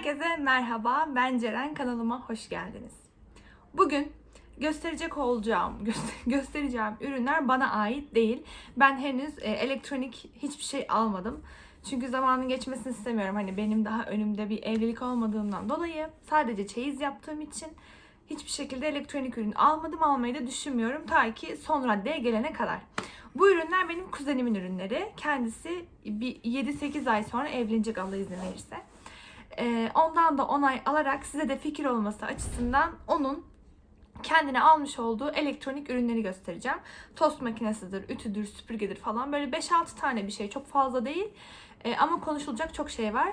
Herkese merhaba, ben Ceren. Kanalıma hoş geldiniz. Bugün gösterecek olacağım, göster- göstereceğim ürünler bana ait değil. Ben henüz e, elektronik hiçbir şey almadım. Çünkü zamanın geçmesini istemiyorum. Hani benim daha önümde bir evlilik olmadığından dolayı sadece çeyiz yaptığım için hiçbir şekilde elektronik ürün almadım. Almayı da düşünmüyorum ta ki son raddeye gelene kadar. Bu ürünler benim kuzenimin ürünleri. Kendisi bir 7-8 ay sonra evlenecek Allah izin verirse. Ee, ondan da onay alarak size de fikir olması açısından onun kendine almış olduğu elektronik ürünleri göstereceğim. Tost makinesidir, ütüdür, süpürgedir falan. Böyle 5-6 tane bir şey. Çok fazla değil. Ee, ama konuşulacak çok şey var.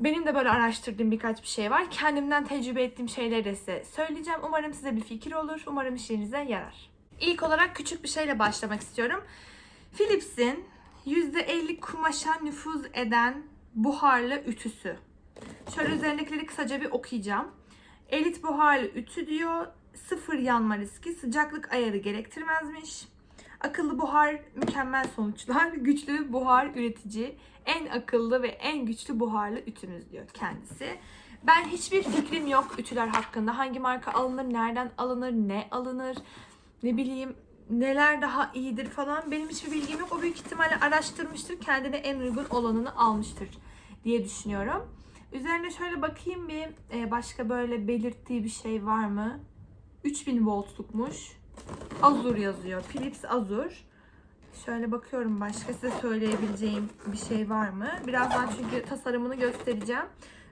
Benim de böyle araştırdığım birkaç bir şey var. Kendimden tecrübe ettiğim şeyleri size söyleyeceğim. Umarım size bir fikir olur. Umarım işinize yarar. İlk olarak küçük bir şeyle başlamak istiyorum. Philips'in %50 kumaşa nüfuz eden buharlı ütüsü. Şöyle üzerindekileri kısaca bir okuyacağım. Elit buharlı ütü diyor. Sıfır yanma riski, sıcaklık ayarı gerektirmezmiş. Akıllı buhar mükemmel sonuçlar. Güçlü buhar üretici. En akıllı ve en güçlü buharlı ütümüz diyor kendisi. Ben hiçbir fikrim yok ütüler hakkında. Hangi marka alınır, nereden alınır, ne alınır, ne bileyim neler daha iyidir falan. Benim hiçbir bilgim yok. O büyük ihtimalle araştırmıştır. Kendine en uygun olanını almıştır diye düşünüyorum. Üzerine şöyle bakayım bir e, başka böyle belirttiği bir şey var mı? 3000 voltlukmuş. Azur yazıyor. Philips Azur. Şöyle bakıyorum başka size söyleyebileceğim bir şey var mı? Birazdan çünkü tasarımını göstereceğim.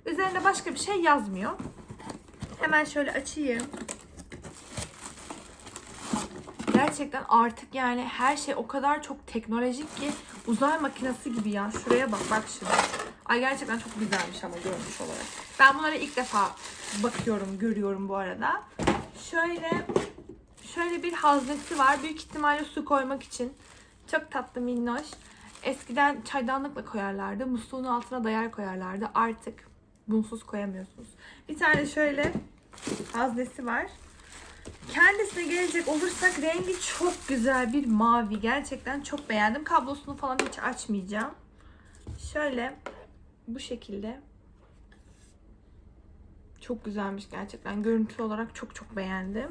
Üzerinde başka bir şey yazmıyor. Hemen şöyle açayım. Gerçekten artık yani her şey o kadar çok teknolojik ki uzay makinesi gibi ya. Şuraya bak bak şimdi. Ay gerçekten çok güzelmiş ama görünüş olarak. Ben bunlara ilk defa bakıyorum, görüyorum bu arada. Şöyle şöyle bir haznesi var. Büyük ihtimalle su koymak için. Çok tatlı minnoş. Eskiden çaydanlıkla koyarlardı. Musluğun altına dayar koyarlardı. Artık bunsuz koyamıyorsunuz. Bir tane şöyle haznesi var. Kendisine gelecek olursak rengi çok güzel bir mavi. Gerçekten çok beğendim. Kablosunu falan hiç açmayacağım. Şöyle bu şekilde. Çok güzelmiş gerçekten. Görüntü olarak çok çok beğendim.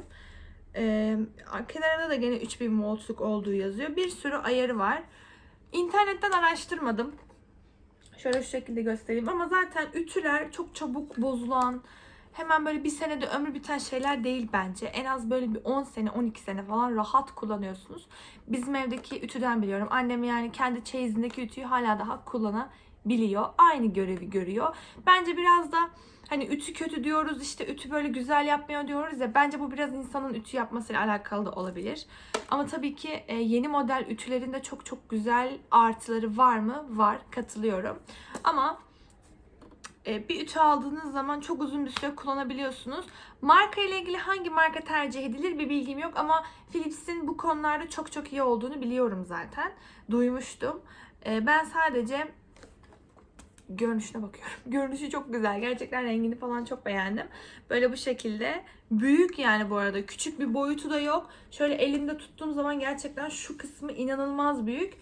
Ee, kenarında da gene 3000 voltluk olduğu yazıyor. Bir sürü ayarı var. İnternetten araştırmadım. Şöyle şu şekilde göstereyim. Ama zaten ütüler çok çabuk bozulan, hemen böyle bir senede ömrü biten şeyler değil bence. En az böyle bir 10 sene, 12 sene falan rahat kullanıyorsunuz. Bizim evdeki ütüden biliyorum. Annem yani kendi çeyizindeki ütüyü hala daha kullanabiliyor. Aynı görevi görüyor. Bence biraz da hani ütü kötü diyoruz işte ütü böyle güzel yapmıyor diyoruz ya bence bu biraz insanın ütü yapmasıyla alakalı da olabilir. Ama tabii ki e, yeni model ütülerinde çok çok güzel artıları var mı? Var. Katılıyorum. Ama bir ütü aldığınız zaman çok uzun bir süre kullanabiliyorsunuz. Marka ile ilgili hangi marka tercih edilir bir bilgim yok ama Philips'in bu konularda çok çok iyi olduğunu biliyorum zaten. Duymuştum. E, Ben sadece görünüşüne bakıyorum. Görünüşü çok güzel. Gerçekten rengini falan çok beğendim. Böyle bu şekilde. Büyük yani bu arada. Küçük bir boyutu da yok. Şöyle elimde tuttuğum zaman gerçekten şu kısmı inanılmaz büyük.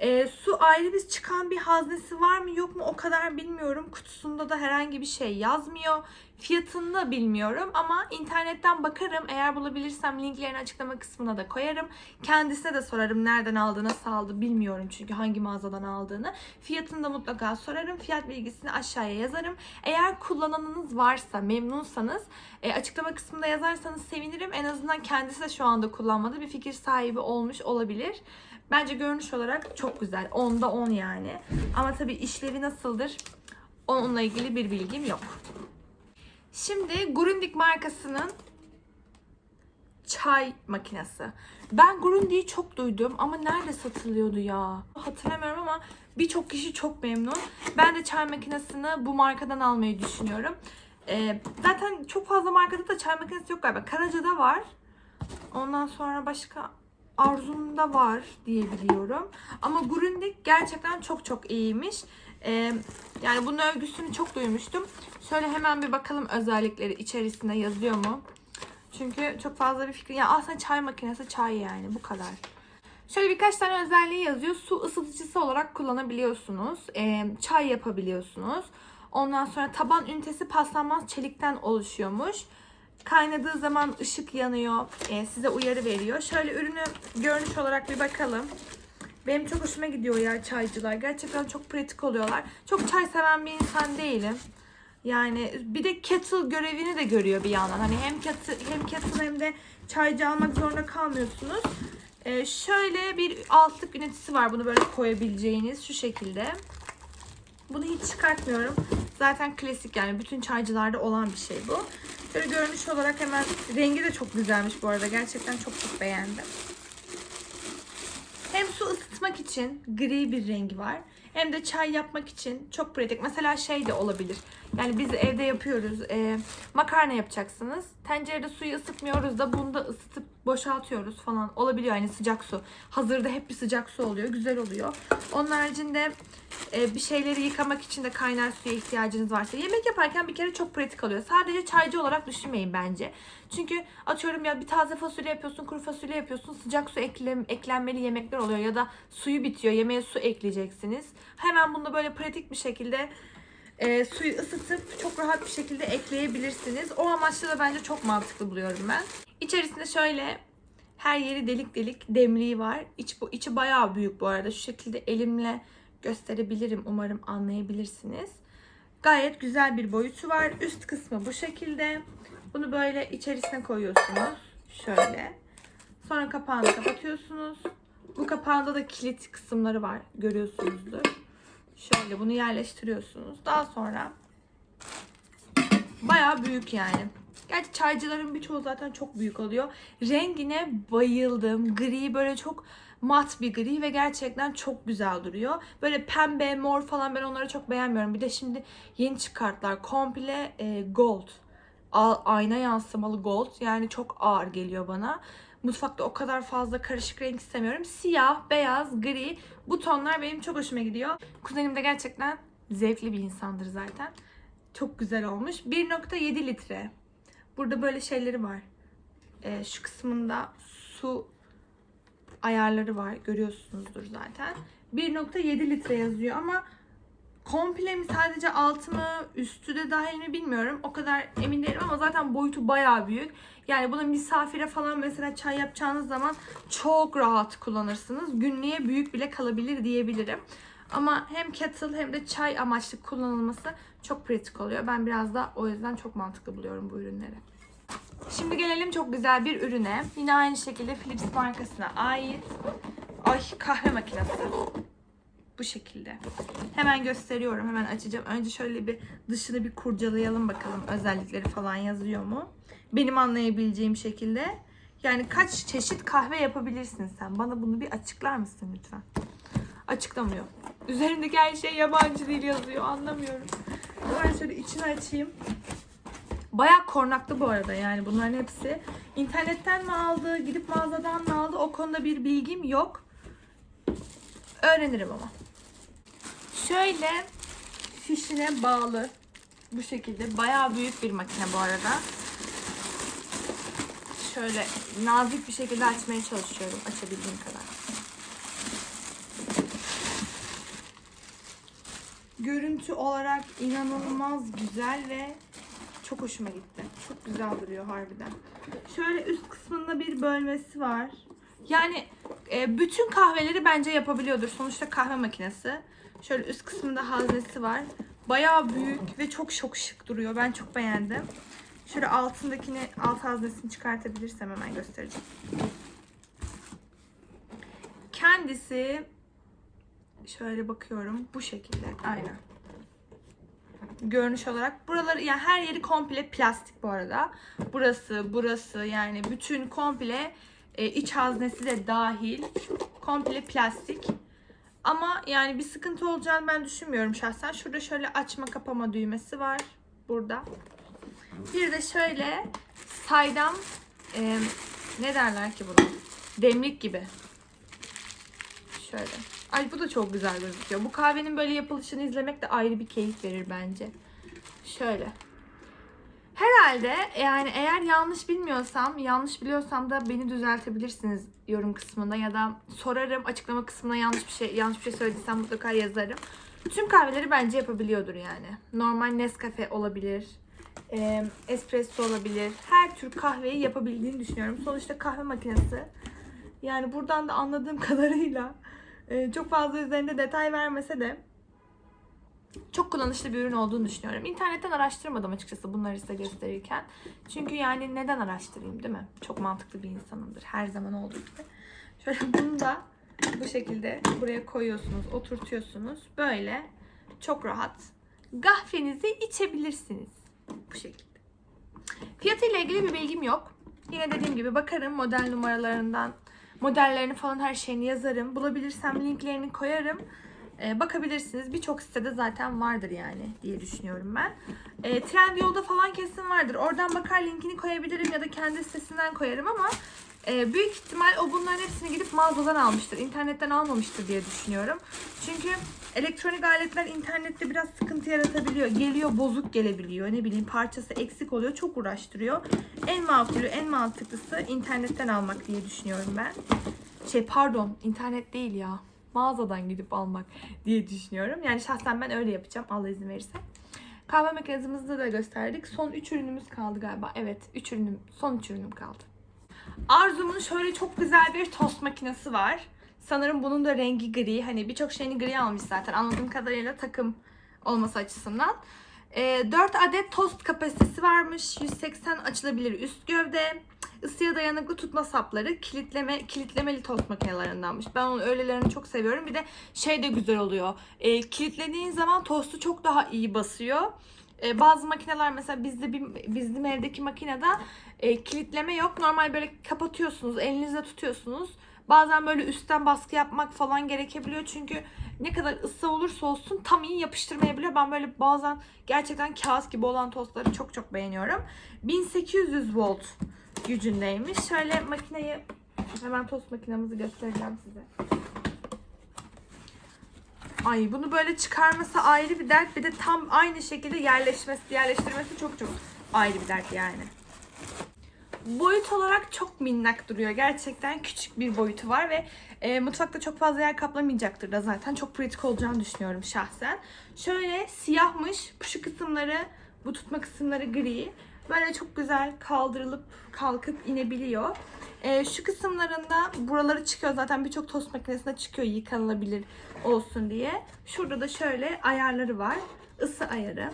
E, su ayrı bir çıkan bir haznesi var mı yok mu o kadar bilmiyorum. Kutusunda da herhangi bir şey yazmıyor. Fiyatını da bilmiyorum ama internetten bakarım. Eğer bulabilirsem linklerini açıklama kısmına da koyarım. Kendisine de sorarım nereden aldı, nasıl aldı bilmiyorum çünkü hangi mağazadan aldığını. Fiyatını da mutlaka sorarım. Fiyat bilgisini aşağıya yazarım. Eğer kullananınız varsa, memnunsanız e, açıklama kısmında yazarsanız sevinirim. En azından kendisi de şu anda kullanmadı. Bir fikir sahibi olmuş olabilir. Bence görünüş olarak çok güzel. 10'da 10 yani. Ama tabii işlevi nasıldır? Onunla ilgili bir bilgim yok. Şimdi Grundig markasının çay makinesi. Ben Grundig'i çok duydum ama nerede satılıyordu ya? Hatırlamıyorum ama birçok kişi çok memnun. Ben de çay makinesini bu markadan almayı düşünüyorum. Ee, zaten çok fazla markada da çay makinesi yok galiba. Karaca'da var. Ondan sonra başka Arzum'da var diye biliyorum. Ama Grundig gerçekten çok çok iyiymiş. Ee, yani bunun övgüsünü çok duymuştum. Şöyle hemen bir bakalım özellikleri içerisinde yazıyor mu? Çünkü çok fazla bir fikir. Ya aslında çay makinesi çay yani bu kadar. Şöyle birkaç tane özelliği yazıyor. Su ısıtıcısı olarak kullanabiliyorsunuz. Ee, çay yapabiliyorsunuz. Ondan sonra taban ünitesi paslanmaz çelikten oluşuyormuş. Kaynadığı zaman ışık yanıyor. Ee, size uyarı veriyor. Şöyle ürünü görünüş olarak bir bakalım. Benim çok hoşuma gidiyor ya çaycılar. Gerçekten çok pratik oluyorlar. Çok çay seven bir insan değilim. Yani bir de kettle görevini de görüyor bir yandan. Hani hem kettle hem, kettle hem de çaycı almak zorunda kalmıyorsunuz. Ee, şöyle bir altlık ünitesi var. Bunu böyle koyabileceğiniz şu şekilde. Bunu hiç çıkartmıyorum. Zaten klasik yani bütün çaycılarda olan bir şey bu. Şöyle görünüş olarak hemen rengi de çok güzelmiş bu arada. Gerçekten çok çok beğendim. Isıtmak için gri bir rengi var. Hem de çay yapmak için çok pratik. Mesela şey de olabilir. Yani biz evde yapıyoruz. e, makarna yapacaksınız. Tencerede suyu ısıtmıyoruz da bunu da ısıtıp boşaltıyoruz falan. Olabiliyor yani sıcak su. Hazırda hep bir sıcak su oluyor. Güzel oluyor. Onun haricinde bir şeyleri yıkamak için de kaynar suya ihtiyacınız varsa. Yemek yaparken bir kere çok pratik oluyor. Sadece çaycı olarak düşünmeyin bence. Çünkü atıyorum ya bir taze fasulye yapıyorsun, kuru fasulye yapıyorsun. Sıcak su eklem, eklenmeli yemekler oluyor ya da suyu bitiyor. Yemeğe su ekleyeceksiniz. Hemen bunu böyle pratik bir şekilde e, suyu ısıtıp çok rahat bir şekilde ekleyebilirsiniz. O amaçla da bence çok mantıklı buluyorum ben. İçerisinde şöyle her yeri delik delik demliği var. İç, bu, içi bayağı büyük bu arada. Şu şekilde elimle gösterebilirim. Umarım anlayabilirsiniz. Gayet güzel bir boyutu var. Üst kısmı bu şekilde. Bunu böyle içerisine koyuyorsunuz. Şöyle. Sonra kapağını kapatıyorsunuz. Bu kapağında da kilit kısımları var. Görüyorsunuzdur. Şöyle bunu yerleştiriyorsunuz. Daha sonra bayağı büyük yani. Gerçi çaycıların birçoğu zaten çok büyük oluyor. Rengine bayıldım. Gri böyle çok mat bir gri ve gerçekten çok güzel duruyor. Böyle pembe, mor falan ben onları çok beğenmiyorum. Bir de şimdi yeni çıkarttılar. Komple e, gold. A- ayna yansımalı gold. Yani çok ağır geliyor bana. Mutfakta o kadar fazla karışık renk istemiyorum. Siyah, beyaz, gri bu tonlar benim çok hoşuma gidiyor. Kuzenim de gerçekten zevkli bir insandır zaten. Çok güzel olmuş. 1.7 litre. Burada böyle şeyleri var. Ee, şu kısmında su ayarları var. Görüyorsunuzdur zaten. 1.7 litre yazıyor ama komple mi sadece altı mı üstü de dahil mi bilmiyorum. O kadar emin değilim ama zaten boyutu bayağı büyük. Yani bunu misafire falan mesela çay yapacağınız zaman çok rahat kullanırsınız. Günlüğe büyük bile kalabilir diyebilirim. Ama hem kettle hem de çay amaçlı kullanılması çok pratik oluyor. Ben biraz da o yüzden çok mantıklı buluyorum bu ürünleri. Şimdi gelelim çok güzel bir ürüne. Yine aynı şekilde Philips markasına ait. Ay kahve makinesi. Bu şekilde. Hemen gösteriyorum. Hemen açacağım. Önce şöyle bir dışını bir kurcalayalım bakalım. Özellikleri falan yazıyor mu? Benim anlayabileceğim şekilde. Yani kaç çeşit kahve yapabilirsin sen? Bana bunu bir açıklar mısın lütfen? Açıklamıyor. Üzerindeki her şey yabancı dil yazıyor. Anlamıyorum. Ben şöyle içini açayım. Bayağı kornaklı bu arada yani bunların hepsi. İnternetten mi aldı, gidip mağazadan mı aldı o konuda bir bilgim yok. Öğrenirim ama. Şöyle fişine bağlı bu şekilde. Bayağı büyük bir makine bu arada. Şöyle nazik bir şekilde açmaya çalışıyorum açabildiğim kadar. Görüntü olarak inanılmaz güzel ve çok hoşuma gitti. Çok güzel duruyor harbiden. Şöyle üst kısmında bir bölmesi var. Yani e, bütün kahveleri bence yapabiliyordur. Sonuçta kahve makinesi. Şöyle üst kısmında haznesi var. Bayağı büyük ve çok çok şık duruyor. Ben çok beğendim. Şöyle altındakini, alt haznesini çıkartabilirsem hemen göstereceğim. Kendisi şöyle bakıyorum bu şekilde. Aynen görünüş olarak. Buraları yani her yeri komple plastik bu arada. Burası, burası yani bütün komple e, iç haznesi de dahil komple plastik. Ama yani bir sıkıntı olacağını ben düşünmüyorum şahsen. Şurada şöyle açma kapama düğmesi var. Burada. Bir de şöyle saydam e, ne derler ki buna? Demlik gibi. Şöyle. Ay bu da çok güzel gözüküyor. Bu kahvenin böyle yapılışını izlemek de ayrı bir keyif verir bence. Şöyle. Herhalde yani eğer yanlış bilmiyorsam, yanlış biliyorsam da beni düzeltebilirsiniz yorum kısmında ya da sorarım açıklama kısmına yanlış bir şey yanlış bir şey söylediysem mutlaka yazarım. Tüm kahveleri bence yapabiliyordur yani. Normal Nescafe olabilir. e, espresso olabilir. Her tür kahveyi yapabildiğini düşünüyorum. Sonuçta kahve makinesi. Yani buradan da anladığım kadarıyla e, çok fazla üzerinde detay vermese de çok kullanışlı bir ürün olduğunu düşünüyorum. İnternetten araştırmadım açıkçası bunları size gösterirken. Çünkü yani neden araştırayım değil mi? Çok mantıklı bir insanımdır her zaman olduğu gibi. Şöyle bunu da bu şekilde buraya koyuyorsunuz, oturtuyorsunuz. Böyle çok rahat kahvenizi içebilirsiniz. Bu şekilde. Fiyatıyla ilgili bir bilgim yok. Yine dediğim gibi bakarım model numaralarından, modellerini falan her şeyini yazarım. Bulabilirsem linklerini koyarım. Ee, bakabilirsiniz. Birçok sitede zaten vardır yani diye düşünüyorum ben. Ee, Trendyol'da falan kesin vardır. Oradan bakar linkini koyabilirim ya da kendi sitesinden koyarım ama e, büyük ihtimal o bunların hepsini gidip mağazadan almıştır. İnternetten almamıştır diye düşünüyorum. Çünkü elektronik aletler internette biraz sıkıntı yaratabiliyor. Geliyor bozuk gelebiliyor. Ne bileyim parçası eksik oluyor. Çok uğraştırıyor. En makulü, en mantıklısı internetten almak diye düşünüyorum ben. Şey pardon internet değil ya. Mağazadan gidip almak diye düşünüyorum. Yani şahsen ben öyle yapacağım Allah izin verirse. Kahve makinemizde de gösterdik. Son 3 ürünümüz kaldı galiba. Evet 3 ürünüm, son 3 ürünüm kaldı. Arzum'un şöyle çok güzel bir tost makinesi var. Sanırım bunun da rengi gri. Hani birçok şeyini gri almış zaten. Anladığım kadarıyla takım olması açısından. Ee, 4 adet tost kapasitesi varmış. 180 açılabilir üst gövde. Isıya dayanıklı tutma sapları. Kilitleme, kilitlemeli tost makinelerindenmiş. Ben onun öylelerini çok seviyorum. Bir de şey de güzel oluyor. Ee, kilitlediğin zaman tostu çok daha iyi basıyor. Ee, bazı makineler mesela bizde bir, bizim evdeki makinede e, kilitleme yok. Normal böyle kapatıyorsunuz, elinizle tutuyorsunuz. Bazen böyle üstten baskı yapmak falan gerekebiliyor. Çünkü ne kadar ısı olursa olsun tam iyi yapıştırmayabiliyor. Ben böyle bazen gerçekten kağıt gibi olan tostları çok çok beğeniyorum. 1800 volt gücündeymiş. Şöyle makineyi hemen tost makinemizi göstereceğim size. Ay bunu böyle çıkarması ayrı bir dert. Bir de tam aynı şekilde yerleşmesi, yerleştirmesi çok çok ayrı bir dert yani. Boyut olarak çok minnak duruyor. Gerçekten küçük bir boyutu var ve e, mutfakta çok fazla yer kaplamayacaktır da zaten. Çok pratik olacağını düşünüyorum şahsen. Şöyle siyahmış. Şu kısımları, bu tutma kısımları gri. Böyle çok güzel kaldırılıp kalkıp inebiliyor. E, şu kısımlarında buraları çıkıyor zaten birçok tost makinesinde çıkıyor yıkanılabilir olsun diye. Şurada da şöyle ayarları var. Isı ayarı.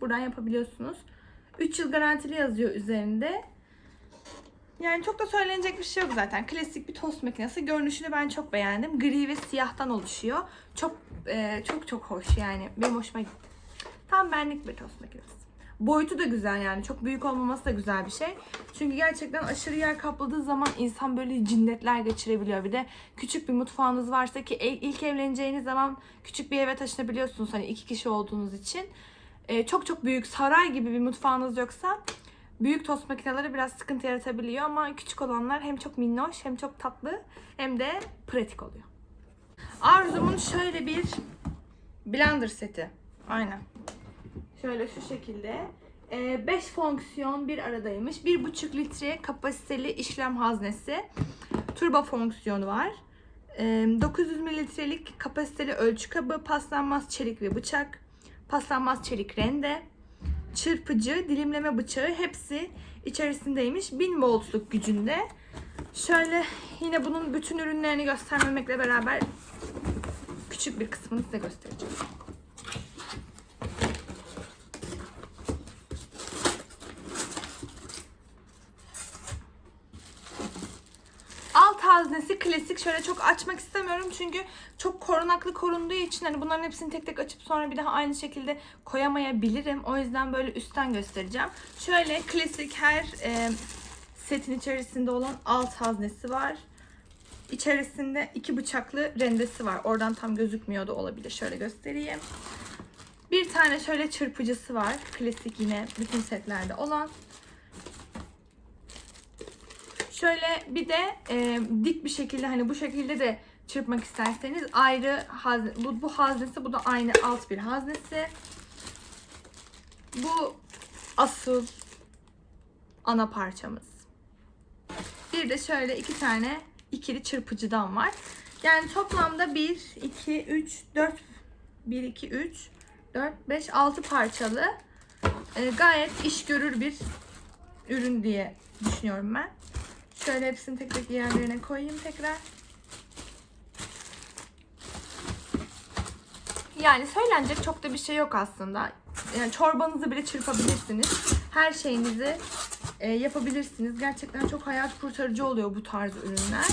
Buradan yapabiliyorsunuz. 3 yıl garantili yazıyor üzerinde. Yani çok da söylenecek bir şey yok zaten. Klasik bir tost makinesi. Görünüşünü ben çok beğendim. Gri ve siyahtan oluşuyor. Çok e, çok çok hoş yani. Benim hoşuma gitti. Tam benlik bir tost makinesi. Boyutu da güzel yani. Çok büyük olmaması da güzel bir şey. Çünkü gerçekten aşırı yer kapladığı zaman insan böyle cinnetler geçirebiliyor. Bir de küçük bir mutfağınız varsa ki ilk evleneceğiniz zaman küçük bir eve taşınabiliyorsunuz hani iki kişi olduğunuz için. E, çok çok büyük saray gibi bir mutfağınız yoksa büyük tost makineleri biraz sıkıntı yaratabiliyor ama küçük olanlar hem çok minnoş hem çok tatlı hem de pratik oluyor. Arzum'un şöyle bir blender seti. Aynen. Şöyle şu şekilde. 5 fonksiyon bir aradaymış. 1,5 litre kapasiteli işlem haznesi. Turbo fonksiyonu var. Ee, 900 mililitrelik kapasiteli ölçü kabı, paslanmaz çelik ve bıçak, paslanmaz çelik rende, çırpıcı, dilimleme bıçağı hepsi içerisindeymiş. 1000 voltluk gücünde. Şöyle yine bunun bütün ürünlerini göstermemekle beraber küçük bir kısmını size göstereceğim. Alt haznesi klasik. Şöyle çok açmak istemiyorum çünkü çok korunaklı korunduğu için hani bunların hepsini tek tek açıp sonra bir daha aynı şekilde koyamayabilirim. O yüzden böyle üstten göstereceğim. Şöyle klasik her e, setin içerisinde olan alt haznesi var. İçerisinde iki bıçaklı rendesi var. Oradan tam gözükmüyor da olabilir. Şöyle göstereyim. Bir tane şöyle çırpıcısı var. Klasik yine bütün setlerde olan. Şöyle bir de e, dik bir şekilde hani bu şekilde de çırpmak isterseniz ayrı hazne, bu, bu haznesi bu da aynı alt bir haznesi. Bu asıl ana parçamız. Bir de şöyle iki tane ikili çırpıcıdan var. Yani toplamda 1, 2, 3, 4, 1, 2, 3, 4, 5, 6 parçalı e, gayet iş görür bir ürün diye düşünüyorum ben. Şöyle hepsini tek tek yerlerine koyayım tekrar. Yani söylenecek çok da bir şey yok aslında. Yani çorbanızı bile çırpabilirsiniz. Her şeyinizi e, yapabilirsiniz. Gerçekten çok hayat kurtarıcı oluyor bu tarz ürünler.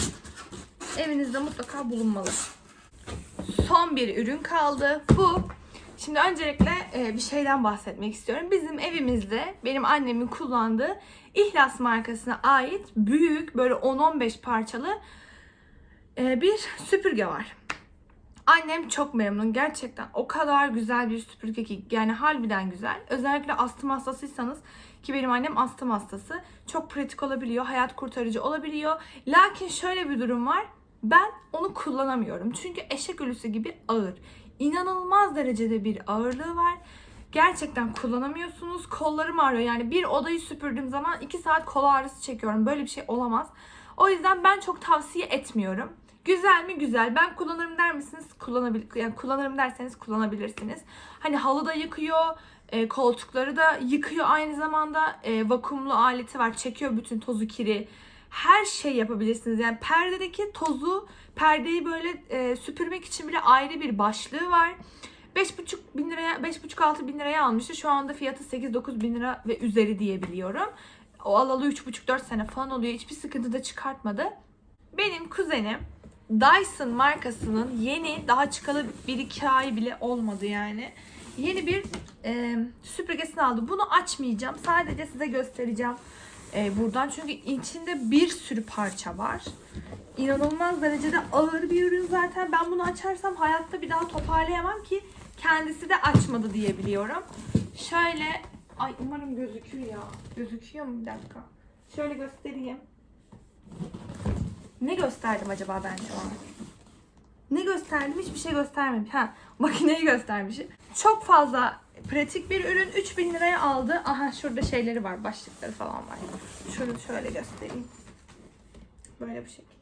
Evinizde mutlaka bulunmalı. Son bir ürün kaldı. Bu. Şimdi öncelikle e, bir şeyden bahsetmek istiyorum. Bizim evimizde benim annemin kullandığı İhlas markasına ait büyük böyle 10-15 parçalı e, bir süpürge var. Annem çok memnun. Gerçekten o kadar güzel bir süpürge ki yani harbiden güzel. Özellikle astım hastasıysanız ki benim annem astım hastası. Çok pratik olabiliyor. Hayat kurtarıcı olabiliyor. Lakin şöyle bir durum var. Ben onu kullanamıyorum. Çünkü eşek ölüsü gibi ağır. İnanılmaz derecede bir ağırlığı var. Gerçekten kullanamıyorsunuz. Kollarım ağrıyor. Yani bir odayı süpürdüğüm zaman 2 saat kol ağrısı çekiyorum. Böyle bir şey olamaz. O yüzden ben çok tavsiye etmiyorum. Güzel mi? Güzel. Ben kullanırım der misiniz? Kullanabil yani kullanırım derseniz kullanabilirsiniz. Hani halı da yıkıyor, e, koltukları da yıkıyor aynı zamanda. E, vakumlu aleti var. Çekiyor bütün tozu, kiri. Her şey yapabilirsiniz. Yani perdedeki tozu, perdeyi böyle e, süpürmek için bile ayrı bir başlığı var. 5,5 bin liraya, 5,5-6 bin liraya almıştı. Şu anda fiyatı 8-9 bin lira ve üzeri diyebiliyorum. O alalı 3,5-4 sene falan oluyor. Hiçbir sıkıntı da çıkartmadı. Benim kuzenim Dyson markasının yeni daha çıkalı 1-2 ay bile olmadı yani. Yeni bir e, süpürgesini aldı. Bunu açmayacağım. Sadece size göstereceğim e, buradan. Çünkü içinde bir sürü parça var. İnanılmaz derecede ağır bir ürün zaten. Ben bunu açarsam hayatta bir daha toparlayamam ki kendisi de açmadı diye biliyorum. Şöyle ay umarım gözüküyor ya. Gözüküyor mu bir dakika? Şöyle göstereyim. Ne gösterdim acaba ben şu an? Ne gösterdim? Hiçbir şey göstermedim. Ha, makineyi göstermişim. Çok fazla pratik bir ürün. 3000 liraya aldı. Aha şurada şeyleri var. Başlıkları falan var. Şunu şöyle göstereyim. Böyle bir şekilde.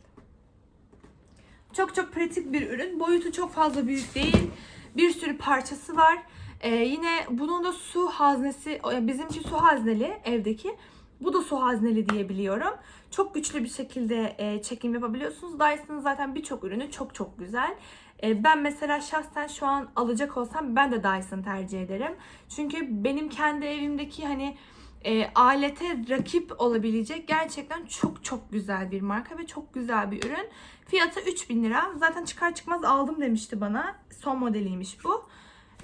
Çok çok pratik bir ürün. Boyutu çok fazla büyük değil. Bir sürü parçası var. Ee, yine bunun da su haznesi, bizimki su hazneli evdeki. Bu da su hazneli diyebiliyorum. Çok güçlü bir şekilde e, çekim yapabiliyorsunuz. Dyson'ın zaten birçok ürünü çok çok güzel. E, ben mesela şahsen şu an alacak olsam ben de Dyson tercih ederim. Çünkü benim kendi evimdeki hani e, alete rakip olabilecek gerçekten çok çok güzel bir marka ve çok güzel bir ürün. Fiyatı 3000 lira. Zaten çıkar çıkmaz aldım demişti bana. Son modeliymiş bu.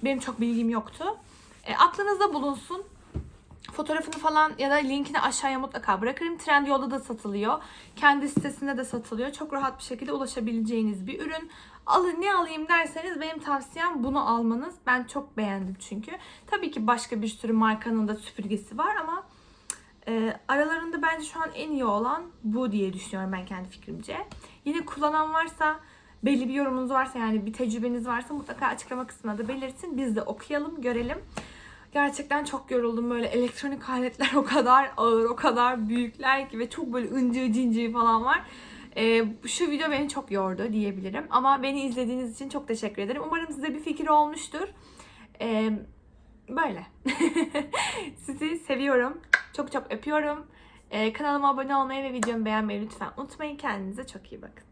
Benim çok bilgim yoktu. E, aklınızda bulunsun. Fotoğrafını falan ya da linkini aşağıya mutlaka bırakırım. Trendyol'da da satılıyor. Kendi sitesinde de satılıyor. Çok rahat bir şekilde ulaşabileceğiniz bir ürün. Alın ne alayım derseniz benim tavsiyem bunu almanız. Ben çok beğendim çünkü. Tabii ki başka bir sürü markanın da süpürgesi var ama e, aralarında bence şu an en iyi olan bu diye düşünüyorum ben kendi fikrimce. Yine kullanan varsa belli bir yorumunuz varsa yani bir tecrübeniz varsa mutlaka açıklama kısmına da belirtin. Biz de okuyalım, görelim. Gerçekten çok yoruldum böyle elektronik aletler o kadar ağır, o kadar büyükler ki ve çok böyle ıncı cincir falan var. Ee, şu video beni çok yordu diyebilirim. Ama beni izlediğiniz için çok teşekkür ederim. Umarım size bir fikir olmuştur. Ee, böyle. Sizi seviyorum. Çok çok öpüyorum. Ee, kanalıma abone olmayı ve videomu beğenmeyi lütfen unutmayın. Kendinize çok iyi bakın.